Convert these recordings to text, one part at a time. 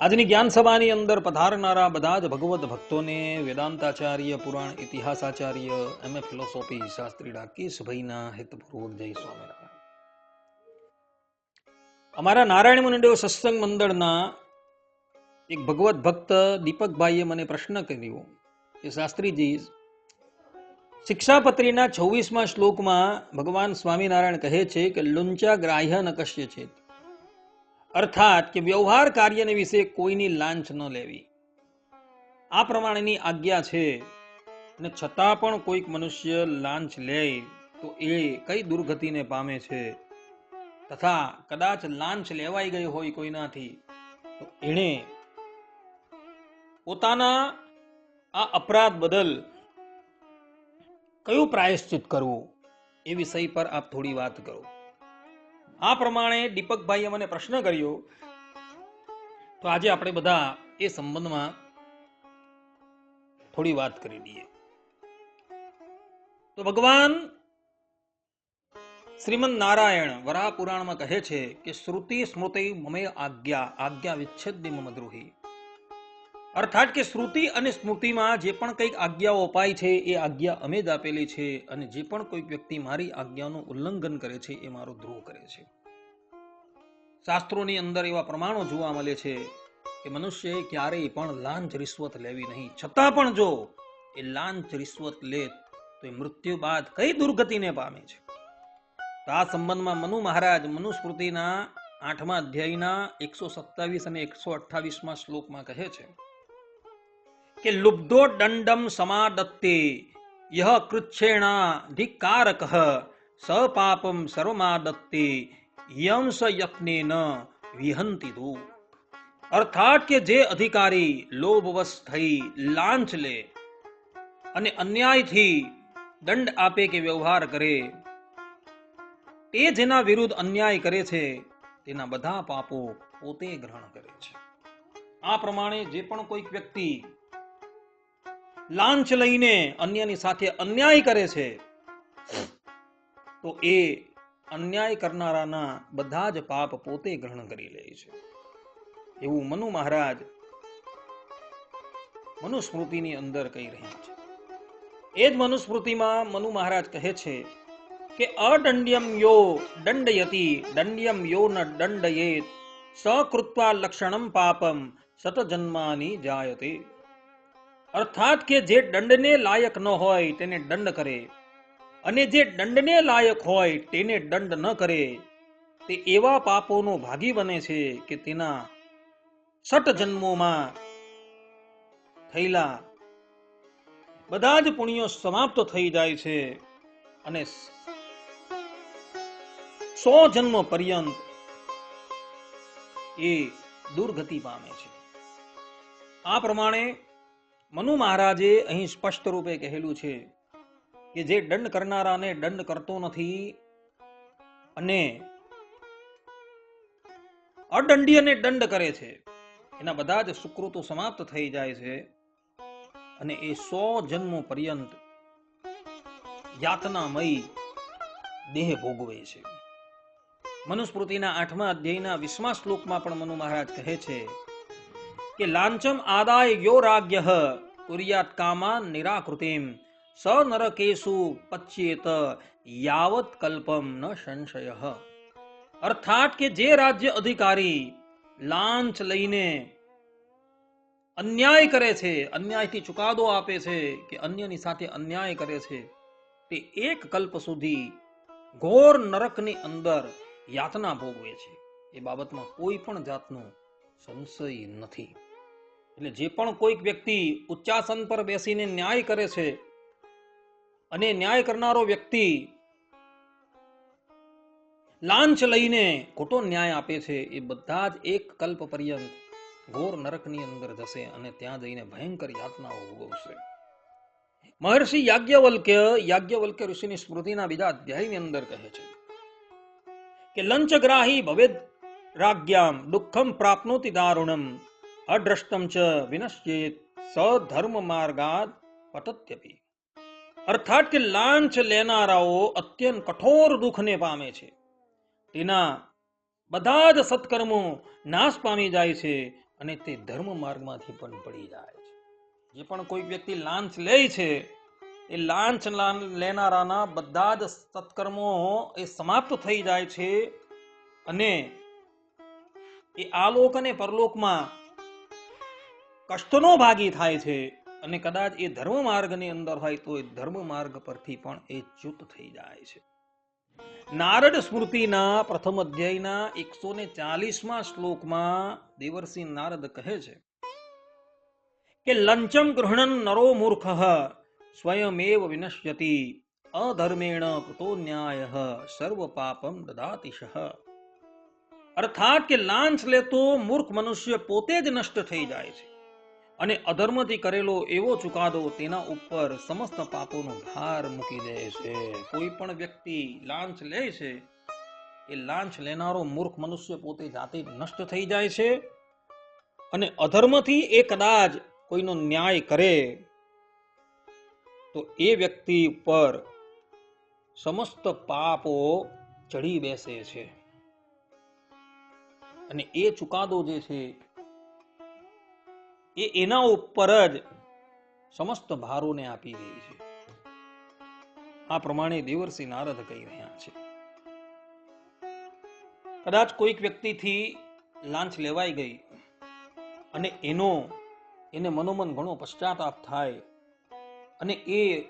આજની જ્ઞાન સભાની અંદર પધારનારા બધા જ ભગવત ભક્તોને વેદાંતાચાર્ય, પુરાણ ઇતિહાસાચાર્ય, એમ એ ફિલોસોફી શાસ્ત્રી રાકેશભાઈના હિતપૂર્વક જય સ્વામિનારાયણ. અમારા નારાયણ મુનિદેવ સત્સંગ મંડળના એક ભગવત ભક્ત દીપકભાઈએ મને પ્રશ્ન કર્યો. કે શાસ્ત્રીજી, શિક્ષાપત્રીના છવ્વીસમાં શ્લોકમાં ભગવાન સ્વામિનારાયણ કહે છે કે લુંચા ગ્રાહ્ય નકશ્ય છે અર્થાત કે વ્યવહાર કાર્યને વિશે કોઈની લાંચ ન લેવી. આ પ્રમાણેની આજ્ઞા છે અને છતાં પણ કોઈક મનુષ્ય લાંચ લે તો એ કઈ દુર્ગતિને પામે છે? તથા કદાચ લાંચ લેવાઈ ગઈ હોય કોઈનાથી, તો એણે પોતાના આ અપરાધ બદલ કયું પ્રાયશ્ચિત કરવું? એ વિષય પર આપ થોડી વાત કરો. આ પ્રમાણે દીપકભાઈએ મને પ્રશ્ન કર્યો, તો આજે આપણે બધા એ સંબંધમાં થોડી વાત કરી દઈએ. તો ભગવાન શ્રીમદ નારાયણ વરાહ પુરાણમાં કહે છે કે, શ્રુતિ સ્મૃતિ મમે આજ્ઞા આજ્ઞા વિચ્છેદ મમ દ્રોહી. અર્થાત કે શ્રુતિ અને સ્મૃતિમાં જે પણ કંઈક આજ્ઞાઓ અપાય છે, એ આજ્ઞા અમે જ આપેલી છે અને જે પણ કોઈક વ્યક્તિ મારી આજ્ઞાનું ઉલ્લંઘન કરે છે, એ મારો ધ્રુવ કરે છે. શાસ્ત્રોની અંદર એવા પ્રમાણો જોવા મળે છે કે મનુષ્યએ ક્યારેય પણ લાંચ રિશ્વત લેવી નહીં. છતાં પણ જો એ લાંચ રિશ્વત લે, તો એ મૃત્યુ બાદ કઈ દુર્ગતિને પામે છે? તો આ સંબંધમાં મનુ મહારાજ મનુસ્મૃતિના આઠમા અધ્યાયના એકસો સત્તાવીસ અને એકસો અઠ્ઠાવીસમાં શ્લોકમાં કહે છે કે લુબ્ધો દંડમ સમાદત્તે યહ કૃચ્છેણાધિકારક સ પાપમ સર્વમાદત્તે યમ સ યત્નેન વિહંતિ દો અર્થાત કે જે અધિકારી લોભવશ થઈ લાંચ લે અને અન્યાયથી દંડ આપે કે વ્યવહાર કરે, તે જેના વિરુદ્ધ અન્યાય કરે છે, તેના બધા પાપો પોતે ગ્રહણ કરે છે. આ પ્રમાણે જે પણ કોઈક વ્યક્તિ લાંચ લઈને અન્યની સાથે અન્યાય કરે છે, તો એ અન્યાય કરનારાના બધા જ પાપ પોતે ગ્રહણ કરી લે છે. એવું મનુ મહારાજ મનુસ્મૃતિની અંદર કહી રહ્યા છે. એ જ મનુસ્મૃતિમાં મનુ મહારાજ કહે છે કે અદંડ્યમ યો દંડયતિ, દંડ્યમ યો ન દંડયેત સકૃત્વા લક્ષણમ પાપમ, સતજન્માની જાયતે. અર્થાત કે જે દંડને લાયક ન હોય તેને દંડ કરે. અને જે દંડને લાયક હોય તેને દંડ ન કરે. તે એવા પાપોનો ભાગી બને છે કે તેના સટ જન્મોમાં થયેલા બધા જ પુણ્યો સમાપ્ત થઈ જાય છે અને સો જન્મ પર્યંત એ દુર્ગતિ પામે છે. આ પ્રમાણે મનુ મહારાજે અહીં સ્પષ્ટ રૂપે કહેલું છે કે જે દંડ કરનારાને દંડ કરતો નથી અને અદંડીયને દંડ કરે છે, એના બધા જ સુકૃતો સમાપ્ત થઈ જાય છે અને એ સો જન્મો પર્યંત યાતનામય દેહ ભોગવે છે. મનુસ્મૃતિના આઠમા અધ્યાયના વીસમા શ્લોકમાં પણ મનુ મહારાજ કહે છે કે લાંચમ આદાય યો રાજ્ય કુર્યાત કામાન નિરાકૃતિમ સ નરકેશુ પચ્યેત યાવત કલ્પમ ન સંશય અર્થાત કે જે રાજ્ય અધિકારી લાંચ લઈને અન્યાય કરે છે અન્યાયથી ચુકાદો આપે છે કે અન્યની સાથે અન્યાય કરે છે તે એક કલ્પ સુધી ઘોર નરકની અંદર યાતના ભોગવે છે એ બાબતમાં કોઈ પણ જાતનો સંશય નથી એટલે જે પણ કોઈક વ્યક્તિ ઉચ્ચાસન પર બેસીને ન્યાય કરે છે અને ન્યાય કરનારો વ્યક્તિ લાંચ લઈને ખોટો ન્યાય આપે છે, એ બધા જ એક કલ્પ પર્યંત ઘોર નરકની અંદર જશે અને ત્યાં જઈને ભયંકર યાતનાઓ ભોગવશે મહર્ષિ યાજ્ઞવલ્ક્ય યાજ્ઞવલ્ક્ય ઋષિની સ્મૃતિના બીજા અધ્યાયની અંદર કહે છે કે, લંચગ્રાહી ભવેદ રાજ્યામ દુઃખમ પ્રાપ્નોતિ દારુણમ અદ્રષ્ટમ ચ વિનશ્યેત સધર્મ માર્ગાદ પતત્યપી અર્થાત કે લાંચ લેનારાઓ અત્યંત કઠોર દુઃખને પામે છે તેના બધા જ સત્કર્મો નાશ પામી જાય છે અને તે ધર્મ માર્ગમાંથી પણ પડી જાય છે જે પણ કોઈ વ્યક્તિ લાંચ લે છે એ લાંચ લેનારાના બધા જ સત્કર્મો એ સમાપ્ત થઈ જાય છે અને એ આલોક અને પરલોકમાં કષ્ટનો ભાગી થાય છે અને કદાચ એ ધર્મ માર્ગની અંદર હોય તો એ ધર્મ માર્ગ પરથી પણ એ ચ્યુત થઈ જાય છે. નારદ સ્મૃતિના પ્રથમ અધ્યાયના એકસો ને ચાલીસમાં શ્લોકમાં દેવરસિંહ નારદ કહે છે કે લંચમ ગૃહણન નરો મૂર્ખ, સ્વયમેવ વિનશ્યતિ, અધર્મેણ કૃતો ન્યાય, સર્વ પાપમ દદાતિશ. અર્થાત કે લાંચ લેતો મૂર્ખ મનુષ્ય પોતે જ નષ્ટ થઈ જાય છે. અને અધર્મથી કરેલો એવો ચુકાદો તેના ઉપર સમસ્ત પાપોનો ભાર મૂકી દે છે. કોઈ પણ વ્યક્તિ લાંચ લે છે, એ લાંચ લેનારો મૂર્ખ મનુષ્ય પોતે જાતે નષ્ટ થઈ જાય છે અને અધર્મથી એ કદાચ કોઈનો ન્યાય કરે, તો એ વ્યક્તિ ઉપર સમસ્ત પાપો ચડી બેસે છે. અને એ ચુકાદો જે છે એ એના ઉપર જ સમસ્ત ભારોને આપી દે છે. આ પ્રમાણે દેવર્ષિ નારદ કહી રહ્યા છે. કદાચ કોઈક વ્યક્તિથી લાંચ લેવાઈ ગઈ અને એનો, એને મનોમન ઘણો પશ્ચાતાપ થાય અને એ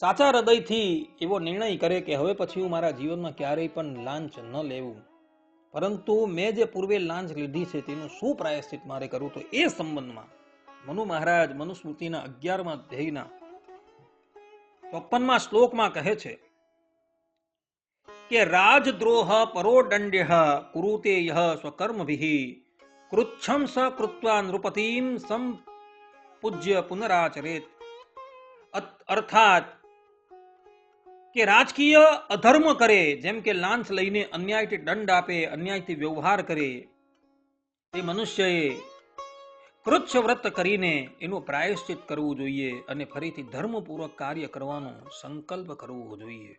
સાચા હૃદયથી એવો નિર્ણય કરે કે હવે પછી હું મારા જીવનમાં ક્યારેય પણ લાંચ ન લેવું. પરંતુ મેં જે પૂર્વે લાંચ લીધી છે તેનું શું પ્રાયશ્ચિત મારે કરવું? તો એ સંબંધમાં મનુ મહારાજ મનુસ્મૃતિના અગિયારમાં ધ્યેયના ચોપનમાં શ્લોકમાં કહે છે કે રાજદ્રોહ પરોદંડ્ય કુરુતે યહ સ્વકર્મભિ કૃચ્છમ સ કૃત્વા નૃપતિમ સંપૂજ્ય પુનરાચરેત અર્થાત કે રાજકીય અધર્મ કરે, જેમ કે લાંચ લઈને અન્યાયથી દંડ આપે, અન્યાયથી વ્યવહાર કરે, તે મનુષ્યએ કૃચ્છ વ્રત કરીને એનું પ્રાયશ્ચિત કરવું જોઈએ અને ફરીથી ધર્મપૂર્વક કાર્ય કરવાનો સંકલ્પ કરવો જોઈએ.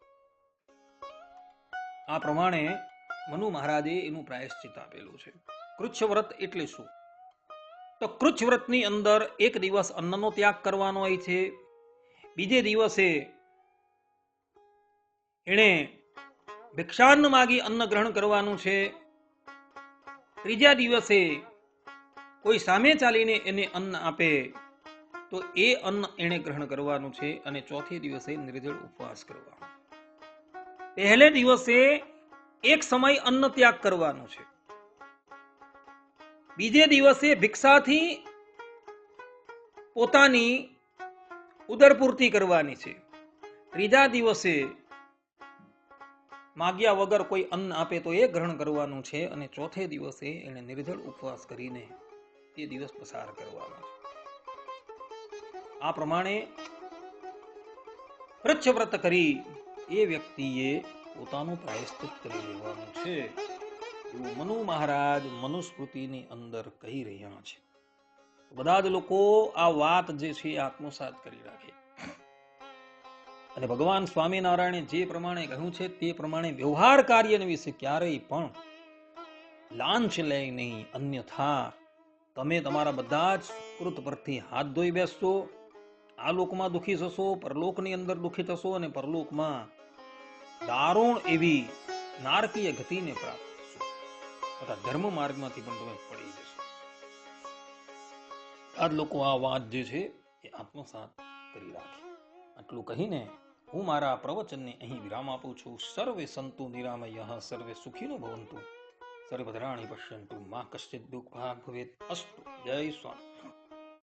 આ પ્રમાણે મનુ મહારાજે એનું પ્રાયશ્ચિત આપેલું છે. કૃચ્છ વ્રત એટલે શું? તો કૃચ્છ વ્રતની અંદર એક દિવસ અન્નનો ત્યાગ કરવાનો હોય છે, બીજે દિવસે એણે ભિક્ષાન્ન માગી અન્ન ગ્રહણ કરવાનું છે. ત્રીજા દિવસે કોઈ સામે ચાલીને એને અન્ન આપે, તો એ અન્ન એણે ગ્રહણ કરવાનું છે અને ચોથે દિવસે નિર્જળ ઉપવાસ કરવાનો. પહેલે દિવસે એક સમય અન્ન ત્યાગ કરવાનો છે. બીજે દિવસે ભિક્ષાથી પોતાની ઉદરપૂર્તિ કરવાની છે. ત્રીજા દિવસે માગ્યા વગર કોઈ અન્ન આપે તો એ ગ્રહણ કરવાનું છે અને ચોથે દિવસે એને નિર્જળ ઉપવાસ કરીને તે દિવસ પસાર કરવાનો છે. આ પ્રમાણે કૃચ્છ વ્રત કરી એ વ્યક્તિએ પોતાનું પ્રાયશ્ચિત કરી લેવાનું છે એવું મનુ મહારાજ મનુસ્મૃતિની અંદર કહી રહ્યા છે. બધા જ લોકો આ વાત જે છે આત્મસાત કરી રાખે. અને ભગવાન સ્વામિનારાયણે જે પ્રમાણે કહ્યું છે તે પ્રમાણે વ્યવહાર કાર્યને વિશે ક્યારેય પણ લાંચ લે નહીં. અન્યથા, તમે તમારા બધા જ કૃત પરથી હાથ ધોઈ બેસશો, આ લોકમાં દુઃખી થશો, પરલોકની અંદર દુઃખી થશો અને પરલોકમાં દારૂણ એવી નારકીય ગતિને પ્રાપ્ત તથા ધર્મ માર્ગમાંથી પણ તમે પડી જશો. આ લોકો આ વાત જે છે એ આત્મસાત કરી રાખે. આટલું કહીને હું મારા પ્રવચનને અહીં વિરામ આપું છું. સર્વે સંતુ નિરામય, સર્વે સુખીનો ભવંતુ. સર્વધરાણી પશ્યંતુ, મા કશ્ચિત દુઃખ ભાગ ભવેત. અસ્તુ. જય સ્વામી.